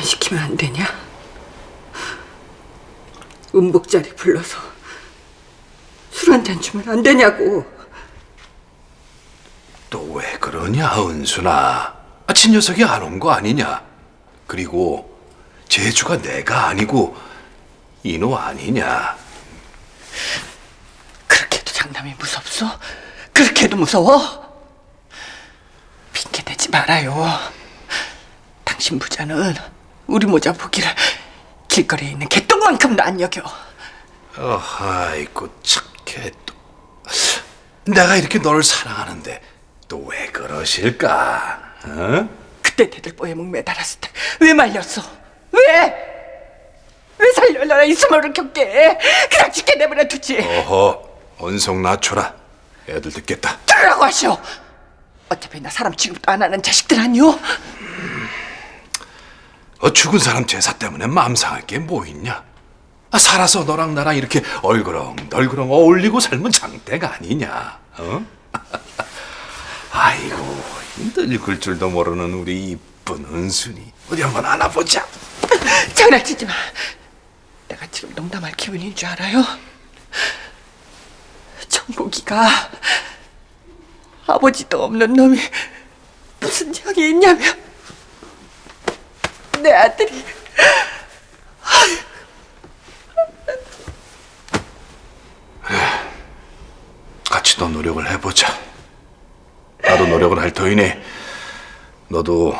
격반시키면 안 되냐? 음복자리 불러서 술 한 잔 주면 안 되냐고. 또 왜 그러냐, 은순아? 아, 친녀석이 안 온 거 아니냐? 그리고 제주가 내가 아니고 인호 아니냐? 그렇게도 장남이 무섭소? 그렇게도 무서워? 핑계 대지 말아요. 당신 부자는 우리 모자 보기를 길거리에 있는 개똥만큼도 안 여겨. 어하이고 착해 또. 내가 이렇게 너를 사랑하는데 또 왜 그러실까? 어? 그때 대들보에 목 매달았을 때 왜 말렸어? 왜? 왜 살려라 이 수모를 겪게 그냥 지게 내버려 두지 어허, 언성 낮춰라. 애들 듣겠다. 들으라고 하시오 어차피 나 사람 취급도 안 하는 자식들 아니오? 어, 죽은 사람 제사 때문에 마음 상할 게 뭐 있냐? 아, 살아서 너랑 나랑 이렇게 얼그렁 널그렁 어울리고 살면 장대가 아니냐? 어? 아이고, 늙을 줄도 모르는 우리 이쁜 은순이 어디 한번 안아보자. 장난치지 마 내가 지금 농담할 기분인 줄 알아요? 정복이가 아버지도 없는 놈이 무슨 형이 있냐면 내 아들이 같이 더 노력을 해보자. 나도 노력을 할 터이니 너도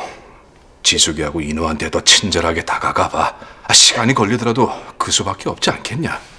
지숙이하고 인호한테 더 친절하게 다가가봐. 아, 시간이 걸리더라도 그 수밖에 없지 않겠냐?